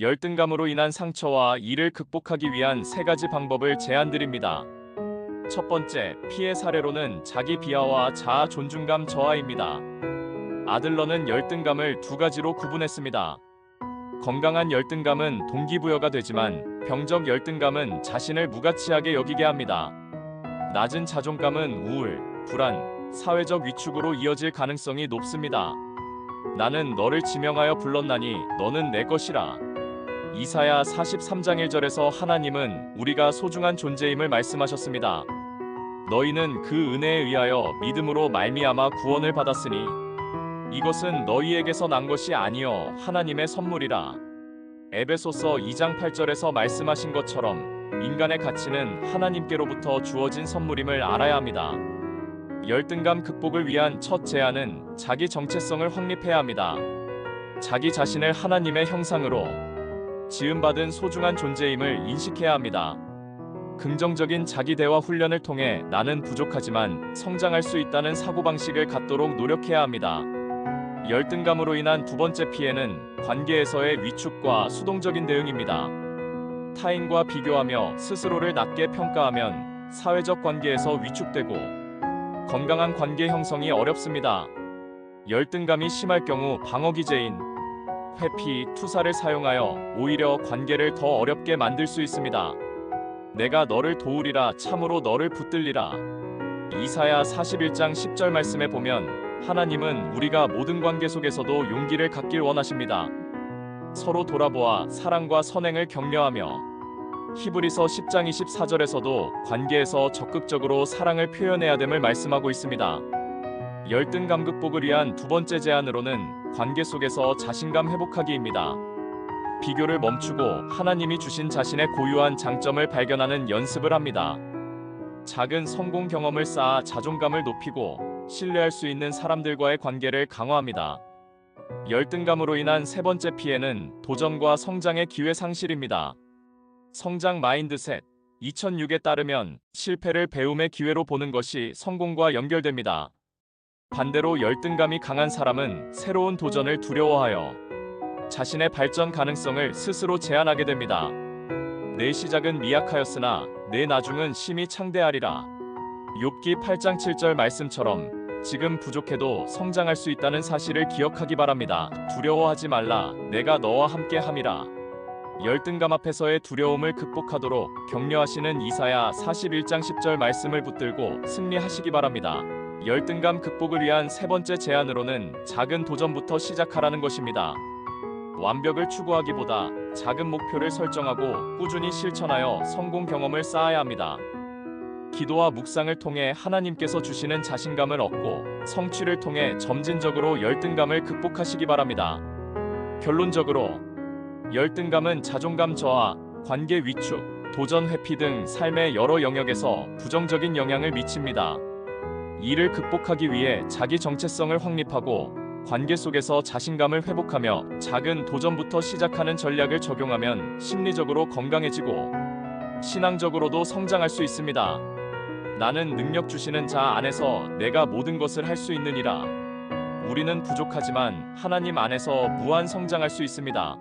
열등감으로 인한 상처와 이를 극복하기 위한 세 가지 방법을 제안드립니다. 첫 번째, 피해 사례로는 자기 비하와 자아 존중감 저하입니다. 아들러는 열등감을 두 가지로 구분했습니다. 건강한 열등감은 동기부여가 되지만 병적 열등감은 자신을 무가치하게 여기게 합니다. 낮은 자존감은 우울, 불안, 사회적 위축으로 이어질 가능성이 높습니다. 나는 너를 지명하여 불렀나니 너는 내 것이라. 이사야 43장 1절에서 하나님은 우리가 소중한 존재임을 말씀하셨습니다. 너희는 그 은혜에 의하여 믿음으로 말미암아 구원을 받았으니 이것은 너희에게서 난 것이 아니요 하나님의 선물이라. 에베소서 2장 8절에서 말씀하신 것처럼 인간의 가치는 하나님께로부터 주어진 선물임을 알아야 합니다. 열등감 극복을 위한 첫 제안은 자기 정체성을 확립해야 합니다. 자기 자신을 하나님의 형상으로 지음받은 소중한 존재임을 인식해야 합니다. 긍정적인 자기 대화 훈련을 통해 나는 부족하지만 성장할 수 있다는 사고방식을 갖도록 노력해야 합니다. 열등감으로 인한 두 번째 피해는 관계에서의 위축과 수동적인 대응입니다. 타인과 비교하며 스스로를 낮게 평가하면 사회적 관계에서 위축되고 건강한 관계 형성이 어렵습니다. 열등감이 심할 경우 방어 기제인 회피, 투사를 사용하여 오히려 관계를 더 어렵게 만들 수 있습니다. 내가 너를 도우리라 참으로 너를 붙들리라. 이사야 41장 10절 말씀에 보면 하나님은 우리가 모든 관계 속에서도 용기를 갖길 원하십니다. 서로 돌아보아 사랑과 선행을 격려하며 히브리서 10장 24절에서도 관계에서 적극적으로 사랑을 표현해야 됨을 말씀하고 있습니다. 열등감 극복을 위한 두 번째 제안으로는 관계 속에서 자신감 회복하기입니다. 비교를 멈추고 하나님이 주신 자신의 고유한 장점을 발견하는 연습을 합니다. 작은 성공 경험을 쌓아 자존감을 높이고 신뢰할 수 있는 사람들과의 관계를 강화합니다. 열등감으로 인한 세 번째 피해는 도전과 성장의 기회 상실입니다. 성장 마인드셋 2006에 따르면 실패를 배움의 기회로 보는 것이 성공과 연결됩니다. 반대로 열등감이 강한 사람은 새로운 도전을 두려워하여 자신의 발전 가능성을 스스로 제한하게 됩니다. 내 시작은 미약하였으나 내 나중은 심히 창대하리라. 욥기 8장 7절 말씀처럼 지금 부족해도 성장할 수 있다는 사실을 기억하기 바랍니다. 두려워하지 말라. 내가 너와 함께 함이라. 열등감 앞에서의 두려움을 극복하도록 격려하시는 이사야 41장 10절 말씀을 붙들고 승리하시기 바랍니다. 열등감 극복을 위한 세 번째 제안으로는 작은 도전부터 시작하라는 것입니다. 완벽을 추구하기보다 작은 목표를 설정하고 꾸준히 실천하여 성공 경험을 쌓아야 합니다. 기도와 묵상을 통해 하나님께서 주시는 자신감을 얻고 성취를 통해 점진적으로 열등감을 극복하시기 바랍니다. 결론적으로 열등감은 자존감 저하, 관계 위축, 도전 회피 등 삶의 여러 영역에서 부정적인 영향을 미칩니다. 이를 극복하기 위해 자기 정체성을 확립하고 관계 속에서 자신감을 회복하며 작은 도전부터 시작하는 전략을 적용하면 심리적으로 건강해지고 신앙적으로도 성장할 수 있습니다. 나는 능력 주시는 자 안에서 내가 모든 것을 할 수 있느니라. 우리는 부족하지만 하나님 안에서 무한 성장할 수 있습니다.